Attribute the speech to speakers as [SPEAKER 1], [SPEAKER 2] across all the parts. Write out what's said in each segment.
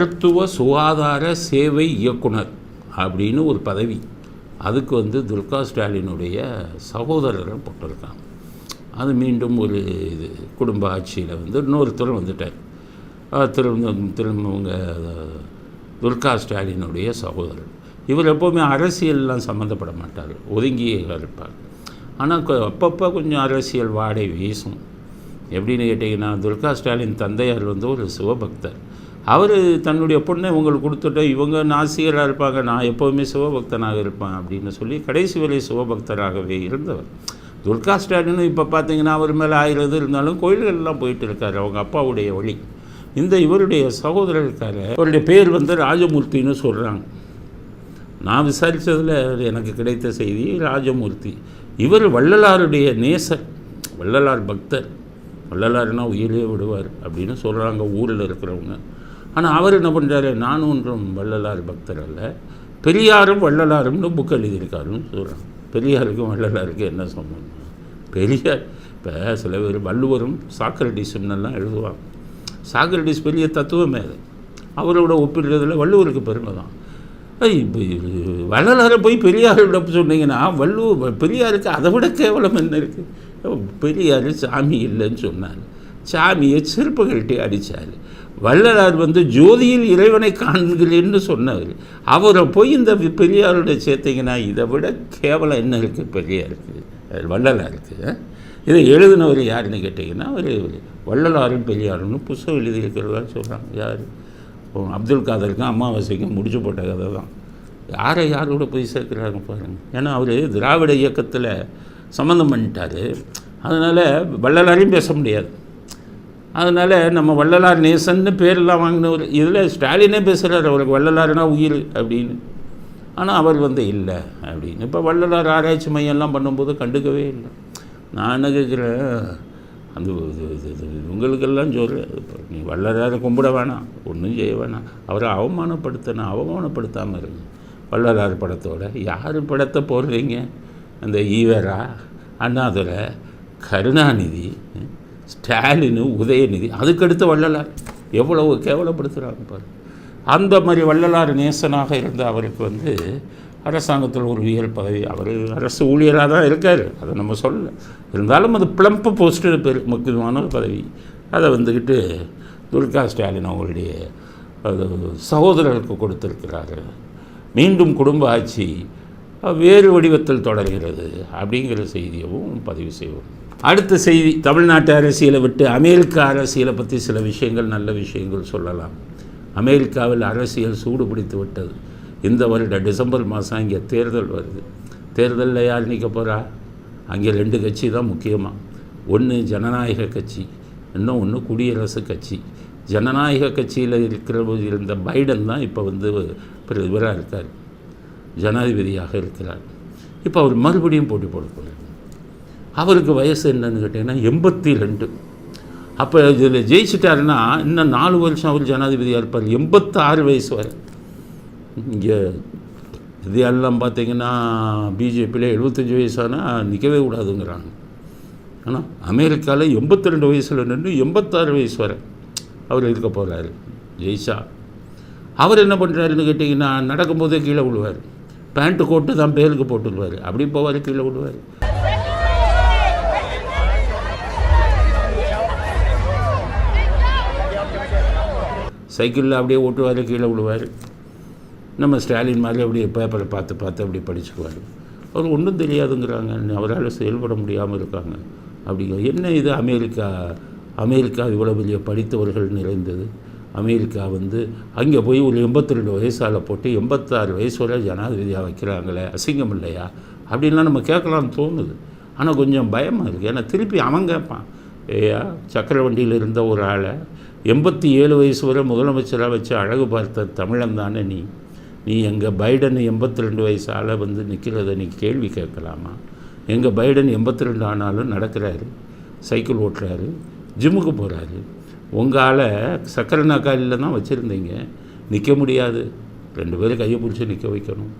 [SPEAKER 1] மருத்துவ சுகாதார சேவை இயக்குனர் அப்படின்னு ஒரு பதவி. அதுக்கு வந்து துல்கா ஸ்டாலினுடைய சகோதரரை போட்டிருக்காங்க. அது மீண்டும் ஒரு இது குடும்ப ஆட்சியில் வந்து இன்னொருத்தரும் வந்துட்டார். திரும்ப திரும்ப திரும்பவங்க துல்கா ஸ்டாலினுடைய சகோதரர். இவர் எப்போவுமே அரசியல்லாம் சம்மந்தப்பட மாட்டார் ஒதுங்கியே இருப்பார். ஆனால் அப்பப்போ கொஞ்சம் அரசியல் வாடை வீசும். எப்படின்னு கேட்டிங்கன்னா துல்கா ஸ்டாலின் தந்தையார் வந்து ஒரு சிவபக்தர். அவர் தன்னுடைய பொண்ணை உங்களுக்கு கொடுத்துட்டு இவங்க நாசிகராக இருப்பாங்க நான் எப்போவுமே சிவபக்தனாக இருப்பேன் அப்படின்னு சொல்லி கடைசி வரை சிவபக்தராகவே இருந்தவர். துர்கா ஸ்டாலின் இப்போ பார்த்தீங்கன்னா அவர் மேலே ஆயிரம் இருந்தாலும் கோயில்கள்லாம் போயிட்டு இருக்காரு அவங்க அப்பாவுடைய வழி. இந்த இவருடைய சகோதரர் இருக்கார் அவருடைய பேர் வந்து ராஜமூர்த்தின்னு சொல்கிறாங்க நான் விசாரித்ததில் எனக்கு கிடைத்த செய்தி ராஜமூர்த்தி. இவர் வள்ளலாருடைய நேசர் வள்ளலார் பக்தர். வள்ளலாருன்னா உயிரே விடுவார் அப்படின்னு சொல்கிறாங்க ஊரில் இருக்கிறவங்க. ஆனால் அவர் என்ன பண்ணுறாரு நானும் ஒன்றும் வள்ளலார் பக்தர் அல்ல. பெரியாரும் வள்ளலாரும்னு புக் எழுதியிருக்காருன்னு சொல்கிறாங்க பெரியாருக்கும் வள்ளலாருக்கும் என்ன சம்பந்தம்? பெரியார் இப்போ சில பேர் வள்ளுவரும் சாக்ரடிசம்னெல்லாம் எழுதுவாங்க. சாக்ரடிஸ் பெரிய தத்துவமே அது. அவரோட ஒப்பிடுறதுல வள்ளுவருக்கு பெருமை தான். இப்போ வள்ளலாரை போய் பெரியாரோட சொன்னீங்கன்னா வள்ளுவர் பெரியாருக்கு அதை விட கேவலம் என்ன இருக்குது பெரியார் சாமி இல்லைன்னு சொன்னார். சாமியை செருப்புகள்கிட்டே அடித்தார் வள்ளலார் வந்து ஜோதியில் இறைவனை காண்கிறேன்னு சொன்னவர். அவரை போய் இந்த பெரியாருடைய சேர்த்தீங்கன்னா இதை விட கேவலம் என்ன இருக்குது பெரியாருக்கு வள்ளலாருக்கு இதை எழுதினவர் யாருன்னு கேட்டிங்கன்னா அவர் வள்ளலாரும் பெரியாருன்னு புஸ்தகம் எழுதியிருக்கிறதா சொல்கிறாங்க யார்? அப்துல் காதருக்கும் அமாவாசைக்கும் முடிச்சு போட்ட கதை தான். யாரை யாரோட போய் சேர்க்குறாங்க பாருங்கள் ஏன்னா அவர் திராவிட இயக்கத்தில் சம்மந்தம் பண்ணிட்டார். அதனால் வள்ளலாரையும் பேச முடியாது. அதனால் நம்ம வள்ளலார் நேசன்னு பேரெல்லாம் வாங்கினவர். இதில் ஸ்டாலினே பேசுகிறார் அவருக்கு வள்ளலார்னா உயிர் அப்படின்னு. ஆனால் அவர் வந்து இல்லை அப்படின்னு. இப்போ வள்ளலார் ஆராய்ச்சி மையம்லாம் பண்ணும்போது கண்டுக்கவே இல்லை. நான் கேட்குறேன் அந்த இது- இது- இது இவங்களுக்கெல்லாம் சொல்கிறேன் நீ வள்ளலாரை கும்பிட வேணாம் ஒன்றும் செய்ய வேணாம். அவரை அவமானப்படுத்தணும் அவமானப்படுத்தாமல் இருங்க. வள்ளலார் படத்தோட யார் படத்தை போடுறீங்க? அந்த ஈவரா அண்ணாதுரை கருணாநிதி ஸ்டாலினு உதயநிதி அதுக்கடுத்து வள்ளலார். எவ்வளவு கேவலப்படுத்துகிறாங்க பாரு அந்த மாதிரி வள்ளலார் நேசனாக இருந்த அவருக்கு வந்து அரசாங்கத்தில் ஒரு உயர் பதவி. அவர் அரசு ஊழியராக தான் இருக்கார். அதை நம்ம சொல்ல இருந்தாலும் அது பிளம்பு போஸ்ட்டு பெரு முக்கியமான ஒரு பதவி. அதை வந்துக்கிட்டு துல்கா ஸ்டாலின் அவங்களுடைய அது சகோதரருக்கு கொடுத்துருக்கிறாரு. மீண்டும் குடும்ப ஆட்சி வேறு வடிவத்தில் தொடர்கிறது அப்படிங்கிற செய்தியவும் பதிவு செய்வோம். அடுத்த செய்தி தமிழ்நாட்டு அரசியலை விட்டு அமெரிக்க அரசியலை பற்றி சில விஷயங்கள் நல்ல விஷயங்கள் சொல்லலாம். அமெரிக்காவில் அரசியல் சூடு பிடித்து விட்டது. இந்த வருட டிசம்பர் மாதம் இங்கே தேர்தல் வருது. தேர்தலில் யார் நிற்க போகிறா அங்கே ரெண்டு கட்சி தான் முக்கியமாக ஒன்று ஜனநாயக கட்சி இன்னும் ஒன்று குடியரசு கட்சி. ஜனநாயக கட்சியில் இருக்கிற இருந்த பைடன் தான் இப்போ வந்து இவராக இருக்கார். ஜனாதிபதியாக இருக்கிறார். இப்போ அவர் மறுபடியும் போட்டி போடக்கூடாது அவருக்கு வயசு என்னன்னு கேட்டிங்கன்னா எண்பத்தி ரெண்டு. அப்போ இதில் ஜெயிச்சிட்டாருன்னா இன்னும் நாலு வருஷம் அவர் ஜனாதிபதியாக இருப்பார். எண்பத்தாறு வயசு வரை. இங்கே இது எல்லாம் பார்த்தீங்கன்னா பிஜேபியில் எழுபத்தஞ்சி வயசானால் நிற்கவே கூடாதுங்கிறாங்க. ஆனால் அமெரிக்காவில் எண்பத்தி ரெண்டு வயசில் நின்று எண்பத்தாறு வயசு வரை அவர் இருக்க போகிறாரு ஜெயிஷா அவர் என்ன பண்ணுறாருன்னு கேட்டிங்கன்னா நடக்கும்போதே கீழே விழுவார். பேண்ட்டு கோட்டு தான் பேருக்கு போட்டுருவார். அப்படி போவார் கீழே விடுவார். சைக்கிளில் அப்படியே ஓட்டுவார் கீழே விழுவார் நம்ம ஸ்டாலின் மாதிரி அப்படியே பேப்பரை பார்த்து பார்த்து அப்படி படிச்சுக்குவார். அவர் ஒன்றும் தெரியாதுங்கிறாங்க. அவரால் செயல்பட முடியாமல் இருக்காங்க. அப்படிங்க என்ன இது அமெரிக்கா? அமெரிக்கா இவ்வளோ பெரிய படித்தவர்கள் நிறைந்தது. அமெரிக்கா வந்து அங்கே போய் ஒரு எண்பத்தி ரெண்டு வயசால் போட்டு எண்பத்தாறு வயசு வரை ஜனாதிபதியாக வைக்கிறாங்களே அசிங்கம் இல்லையா? அப்படின்லாம் நம்ம கேட்கலாம்னு தோணுது. ஆனால் கொஞ்சம் பயமாக இருக்குது ஏன்னா திருப்பி அவன் கேட்பான். ஏயா சக்கர வண்டியில் இருந்த ஒரு ஆளை எண்பத்தி ஏழு வயசு வரை முதலமைச்சராக வச்சு அழகு பார்த்த தமிழன் தானே நீ? நீ எங்கள் பைடன் எண்பத்தி ரெண்டு வயசால் வந்து நிற்கிறத நீ கேள்வி கேட்கலாமா? எங்கள் பைடன் எண்பத்தி ரெண்டு ஆனாலும் நடக்கிறாரு சைக்கிள் ஓட்டுறாரு ஜிம்முக்கு போகிறாரு உங்கள் ஆளை சக்கரை நாக்காலியில் தான் வச்சுருந்தீங்க. நிற்க முடியாது. ரெண்டு பேரும் கையை பிடிச்சி நிற்க வைக்கணும்.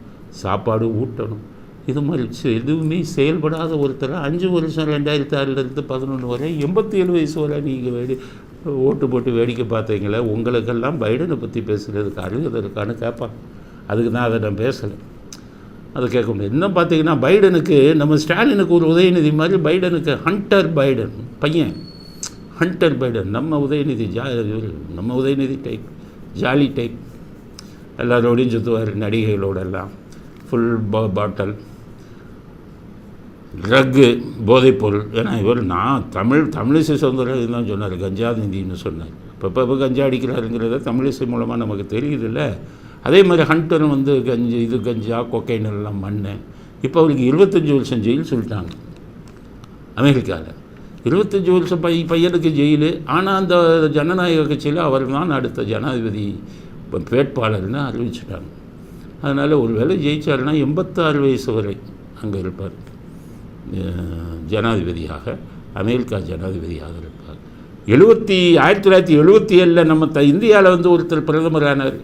[SPEAKER 1] சாப்பாடு ஊட்டணும். இது மாதிரி எதுவுமே செயல்படாத ஒருத்தர் அஞ்சு வருஷம் ரெண்டாயிரத்தி ஆறுலேருந்து பதினொன்று வரை எண்பத்தி ஏழு வயசு வரை நீங்கள் வேடி ஓட்டு போட்டு வேடிக்கை பார்த்தீங்களே உங்களுக்கெல்லாம் பைடனை பற்றி பேசுகிறதுக்கு அருகதை இருக்கான்னு கேட்பாங்க அதுக்கு தான் அதை நான் பேசலை. அதை கேட்க முடியாது. இன்னும் பார்த்தீங்கன்னா பைடனுக்கு நம்ம ஸ்டாலினுக்கு ஒரு உதயநிதி மாதிரி பைடனுக்கு ஹண்டர் பைடன் பையன். ஹண்டர் பைடன் நம்ம உதயநிதி ஜா நம்ம உதயநிதி டைப் ஜாலி டைப் எல்லாரோடையும் சுற்றுவார் நடிகைகளோடெல்லாம். ஃபுல் பா பாட்டல் ட்ரக்கு போதைப்பொருள். ஏன்னா இவர் நான் தமிழ் தமிழிசை சுதந்திரம் தான் சொன்னார் கஞ்சா நிதின்னு சொன்னார். இப்போ இப்போ இப்போ கஞ்சா அடிக்கிறாருங்கிறத தமிழிசை மூலமாக நமக்கு தெரியுதுல்ல. அதே மாதிரி ஹண்டரும் வந்து கஞ்சி இது கஞ்சா கொக்கைன் எல்லாம் மண் இப்போ அவருக்கு இருபத்தஞ்சி வருஷம் ஜெயில் சொல்லிட்டாங்க. அமெரிக்காவில் இருபத்தஞ்சி வருஷம் பை பையனுக்கு ஜெயிலு. ஆனால் அந்த ஜனநாயக கட்சியில் அவர் தான் அடுத்த ஜனாதிபதி இப்போ வேட்பாளர்னு அறிவிச்சிட்டாங்க. அதனால் ஒரு வேளை ஜெயிச்சாருன்னா எண்பத்தாறு வயசு வரை அங்கே இருப்பார். ஜனாதிபதியாக அமெரிக்கா ஜனாதிபதியாக இருப்பார். எழுபத்தி ஆயிரத்தி தொள்ளாயிரத்தி எழுபத்தி ஏழில் நம்ம த இந்தியாவில் வந்து ஒருத்தர் பிரதமரானார்.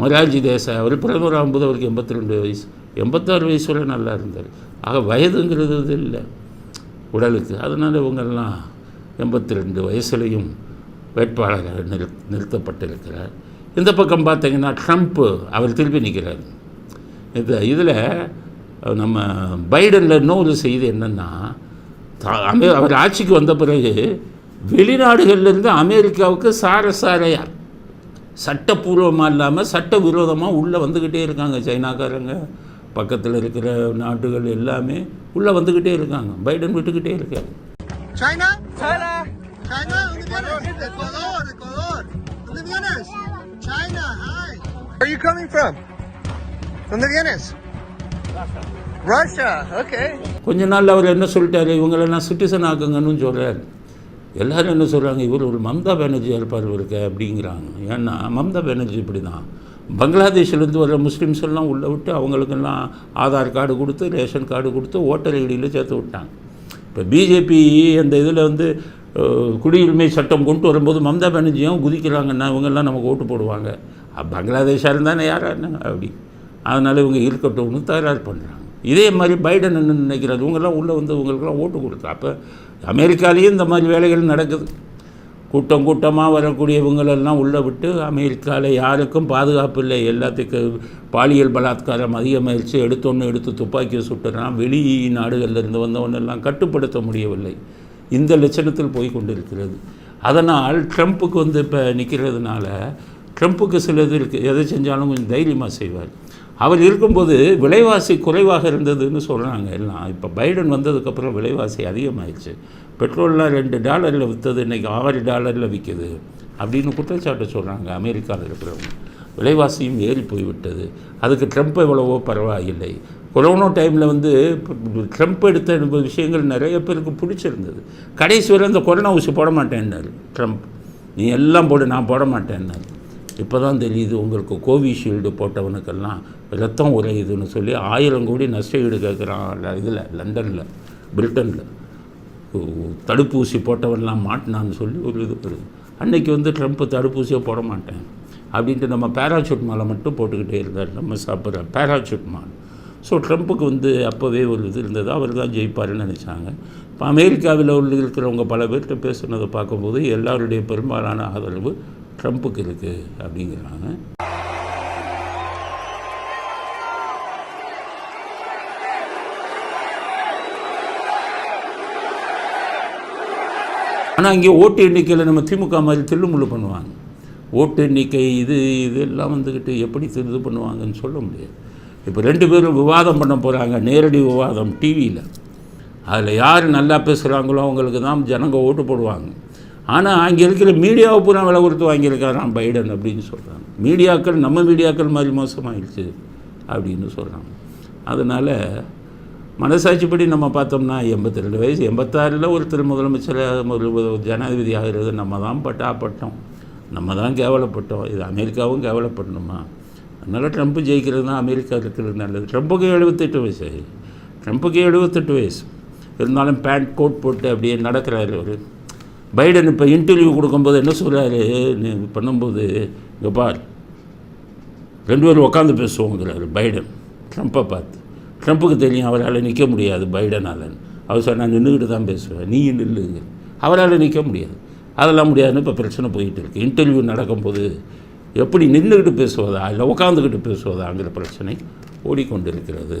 [SPEAKER 1] மொரார்ஜி தேசாய் அவர் பிரதமர் ஆகும்போது அவருக்கு எண்பத்தி ரெண்டு வயசு. எண்பத்தாறு வயசு வரை நல்லா இருந்தார். ஆக வயதுங்கிறது இல்லை. உடலுக்கு. அதனால் இவங்கெல்லாம் எண்பத்தி ரெண்டு வயசுலேயும் வேட்பாளராக நிறு நிறுத்தப்பட்டிருக்கிறார். இந்த பக்கம் பார்த்தீங்கன்னா ட்ரம்ப்பு அவர் திருப்பி நிற்கிறார் இது இதில் நம்ம பைடனில் இன்னொரு செய்தி என்னென்னா அமே அவர் ஆட்சிக்கு வந்த பிறகு வெளிநாடுகள்லேருந்து அமெரிக்காவுக்கு சார சாரையா சட்டப்பூர்வமாக இல்லாமல் சட்டவிரோதமாக உள்ளே வந்துக்கிட்டே இருக்காங்க சைனாக்காரங்க. பக்கத்தில் இருக்கிற நாடுகள் எல்லாமே உள்ளே வந்துக்கிட்டே இருக்காங்க. பைடன் விட்டுக்கிட்டே
[SPEAKER 2] hi. Where are you coming from? ¿Dónde vienes? Russia, okay.
[SPEAKER 1] கொஞ்ச நாள் அவர் என்ன சொல்லிட்டாரு? இவங்களெல்லாம் சிட்டிசன் ஆக்குங்கன்னு சொல்கிறார் எல்லாரும் என்ன சொல்கிறாங்க இவர் ஒரு மம்தா பானர்ஜியாக இருப்பார் இவருக்கு அப்படிங்கிறாங்க. ஏன்னா மம்தா பானர்ஜி இப்படி தான் பங்களாதேஷ்லேருந்து வர முஸ்லீம்ஸ் எல்லாம் உள்ளே விட்டு அவங்களுக்கெல்லாம் ஆதார் கார்டு கொடுத்து ரேஷன் கார்டு கொடுத்து ஓட்டர் ஐடியில் சேர்த்து விட்டாங்க. இப்போ பிஜேபி அந்த இதில் வந்து குடியுரிமை சட்டம் கொண்டு வரும்போது மம்தா பானர்ஜியும் குதிக்கிறாங்கன்னா இவங்கெல்லாம் நமக்கு ஓட்டு போடுவாங்க. பங்களாதேஷாக இருந்தானே யாராக என்ன அப்படி? அதனால் இவங்க இருக்கட்டும்னு தகராறு பண்ணுறாங்க இதே மாதிரி பைடன் என்ன நினைக்கிறாரு? இவங்கெல்லாம் உள்ளே வந்து இவங்களுக்கெல்லாம் ஓட்டு கொடுத்தா அப்போ அமெரிக்காலேயும் இந்த மாதிரி வேலைகள் நடக்குது. கூட்டம் கூட்டமாக வரக்கூடிய இவங்களெல்லாம் உள்ளே விட்டு அமெரிக்காவில் யாருக்கும் பாதுகாப்பு இல்லை. எல்லாத்துக்கும் பாலியல் பலாத்காரம் அதிகமாகிடுச்சு எடுத்தொன்று எடுத்து துப்பாக்கியை சுட்டுறான். வெளி நாடுகளிலிருந்து வந்தவனெல்லாம் கட்டுப்படுத்த முடியவில்லை. இந்த லட்சணத்தில் போய் கொண்டிருக்கிறது அதனால் ட்ரம்ப்புக்கு வந்து இப்போ நிற்கிறதுனால ட்ரம்ப்புக்கு சிலது இருக்குது எதை செஞ்சாலும் கொஞ்சம் தைரியமாக செய்வார். அவர் இருக்கும்போது விலைவாசி குறைவாக இருந்ததுன்னு சொல்கிறாங்க எல்லாம். இப்போ பைடன் வந்ததுக்கப்புறம் விலைவாசி அதிகமாகிடுச்சு பெட்ரோல்லாம் ரெண்டு டாலரில் விற்றது இன்றைக்கி ஆறு டாலரில் விற்கிது அப்படின்னு குற்றச்சாட்டு சொல்கிறாங்க அமெரிக்காவில் இருக்கிறவங்க. விலைவாசியும் ஏறி போய்விட்டது. அதுக்கு ட்ரம்ப் எவ்வளவோ பரவாயில்லை. கொரோனா டைமில் வந்து ட்ரம்ப் எடுத்த விஷயங்கள் நிறைய பேருக்கு பிடிச்சிருந்தது. கடைசி வரை இந்த கொரோனா ஊசி போட மாட்டேன்னாரு ட்ரம்ப். நீ எல்லாம் போடு நான் போட மாட்டேன்னாரு. இப்போ தான் தெரியுது உங்களுக்கு கோவிஷீல்டு போட்டவனுக்கெல்லாம் ரத்தம் உறையுதுன்னு சொல்லி ஆயிரம் கோடி நஷ்ட ஈடு கேட்குறான் இதில் லண்டனில் பிரிட்டனில். தடுப்பூசி போட்டவன்லாம் மாட்டினான்னு சொல்லி ஒரு இது வருது. அன்னைக்கு வந்து ட்ரம்ப் தடுப்பூசியை போட மாட்டேன் அப்படின்ட்டு நம்ம பேராசூட் மாலை மட்டும் போட்டுக்கிட்டே இருந்தார் நம்ம சாப்பிட்ற பேராசூட் மால். ஸோ ட்ரம்ப்புக்கு வந்து அப்போவே ஒரு இது இருந்தது அவர் தான் ஜெயிப்பாருன்னு நினச்சாங்க. இப்போ அமெரிக்காவில் உள்ள இருக்கிறவங்க பல பேர்கிட்ட பேசுனதை பார்க்கும்போது எல்லாருடைய பெரும்பாலான ஆதரவு ட்ரம்ப்புக்கு இருக்குது அப்படிங்கிறாங்க. ஆனால் இங்கே ஓட்டு எண்ணிக்கையில் நம்ம திமுக மாதிரி தில்லுமுள்ளு பண்ணுவாங்க. ஓட்டு எண்ணிக்கை இது இதெல்லாம் வந்துக்கிட்டு எப்படி இது பண்ணுவாங்கன்னு சொல்ல முடியாது. இப்போ ரெண்டு பேரும் விவாதம் பண்ண போகிறாங்க நேரடி விவாதம் டிவியில் அதில் யார் நல்லா பேசுகிறாங்களோ அவங்களுக்கு தான் ஜனங்க ஓட்டு போடுவாங்க. ஆனால் அங்கே இருக்கிற மீடியாவை பூரா விலை கொடுத்து வாங்கியிருக்காராம் பைடன் அப்படின்னு சொல்கிறாங்க மீடியாக்கள் நம்ம மீடியாக்கள் மாதிரி மோசமாகிடுச்சு அப்படின்னு சொல்கிறாங்க அதனால் மனசாட்சிப்படி நம்ம பார்த்தோம்னா எண்பத்தி ரெண்டு வயசு எண்பத்தாறில் ஒருத்தர் முதலமைச்சராக ஒரு ஜனாதிபதி ஆகிறது நம்ம தான் பட்டாப்பட்டோம். நம்ம தான் கேவலப்பட்டோம். இது அமெரிக்காவும் கேவலப்படணுமா? அதனால் ட்ரம்ப் ஜெயிக்கிறது தான் அமெரிக்கா இருக்கிறது நல்லது. ட்ரம்ப்புக்கு எழுபத்தெட்டு வயசு. ட்ரம்ப்புக்கு எழுபத்தெட்டு வயசு. இருந்தாலும் பேண்ட் கோட் போட்டு அப்படியே நடக்கிறாரு அவர். பைடன் இப்போ இன்டர்வியூ கொடுக்கும்போது என்ன சொல்கிறாரு நீ பண்ணும்போது இங்கே பார். ரெண்டு பேரும் உட்காந்து பேசுவோங்கிறாரு பைடன். ட்ரம்ப்பை பார்த்து. ட்ரம்ப்புக்கு தெரியும் அவரால் நிற்க முடியாது பைடனால் அவர் சார் நான் நின்றுக்கிட்டு தான் பேசுவேன். நீ நில்லுங்க அவரால் நிற்க முடியாது. அதெல்லாம் முடியாதுன்னு இப்போ பிரச்சனை போயிட்டு இருக்கு. இன்டர்வியூ நடக்கும்போது எப்படி நின்றுக்கிட்டு பேசுவதா இல்லை உட்காந்துக்கிட்டு பேசுவதாங்கிற பிரச்சனை ஓடிக்கொண்டிருக்கிறது.